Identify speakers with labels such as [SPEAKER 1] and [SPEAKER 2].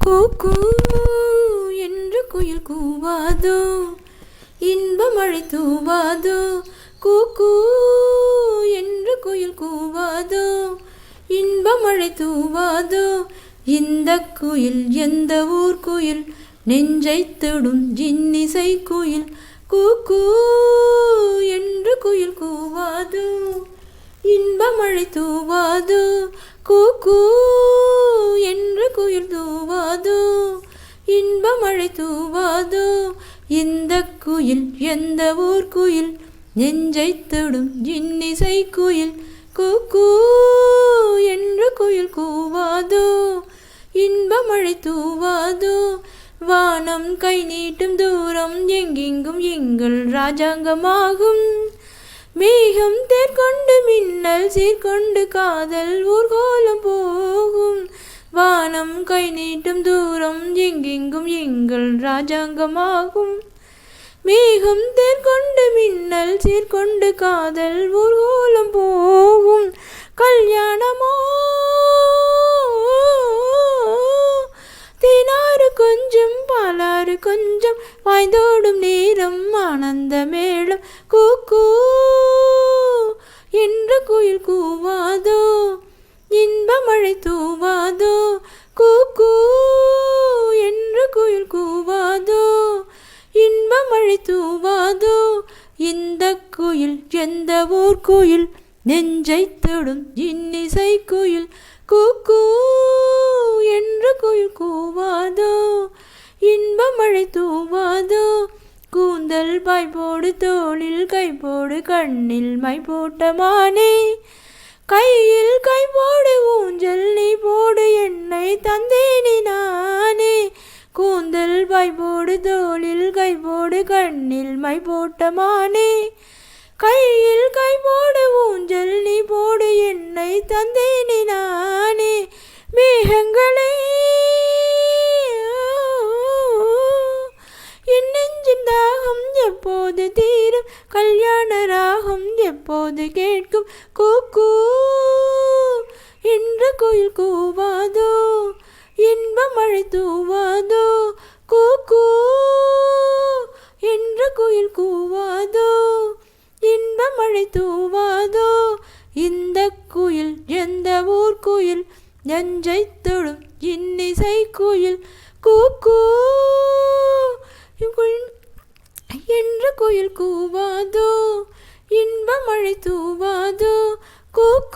[SPEAKER 1] கூக்கு என்று குயில் கூவாதோ இன்ப மழை தூவாதோ கூக்கூ என்று குயில் கூவாதோ இன்ப மழை தூவாதோ இந்த குயில் எந்த ஊர் குயில்? நெஞ்சை தொடும் ஜின்னிசை குயில் கூக்கூ என்று குயில் கூவாதோ இன்ப மழை தூவாதோ கூக்கூ குயில் தூவாதோ இன்ப மழை தூவாதோ இந்த குயில் எந்த ஊர் குயில்? நெஞ்சை தொடும் இன்னிசை குயில் கூ என்று குயில் கூவாதோ இன்ப மழை தூவாதோ வானம் கை நீட்டும் தூரம் எங்கெங்கும் எங்கள் ராஜாங்கமாகும் மேகம் தேர்கொண்டு மின்னல் சீர்கொண்டு காதல் ஊர்கோலம் போகும். வானம் கை நீட்டும் தூரம் எங்கெங்கும் எங்கள் ராஜாங்கமாகும் மேகம் தேர்கொண்டு மின்னல் சீர்கொண்டு காதல் ஊர்கோலம் போகும். கல்யாணமோ? தினாறு கொஞ்சம் பாலாறு கொஞ்சம் வாய்ந்தோடும் நேரம் ஆனந்த மேளம் கூக்கு என்று குயில் கூவாதோ? இன்பமழை தூவாதோ? கூக்கு என்று குயில் கூவாதோ? இன்பமழை தூவாதோ? இந்த குயில் எந்த ஊர் குயில்? நெஞ்சை தொடும் இன்னிசை குயில். கூக்கு என்று குயில் கூவாதோ? இன்பமழை தூவாதோ? கூந்தல் பாய் போடு தோளில் கை போடு கண்ணில் மை போட்டமானே கையில் கை போடு ஊஞ்சல் நீ போடு என்னை தந்தேனி நானே. கூந்தல் பை போடு தோளில் கை போடு கண்ணில் மை போட்டமானே கையில் கை போடு ஊஞ்சல் நீ போடு என்னை தந்தேனி தீரும். கல்யாண ராகம் எப்போது கேட்கும்? கூக்கு என்று குயில் கூவாதோ? இன்ப மழை தூவாதோ? கூக்கு என்று குயில் கூவாதோ? இன்ப மழை தூவாதோ? இந்த குயில் எந்த ஊர் குயில்? நஞ்சை தொழும் இன்னிசை குயில். கூக்கு என்று குயில் கூவாதோ இன்ப மழை தூவாதோ கூக்கு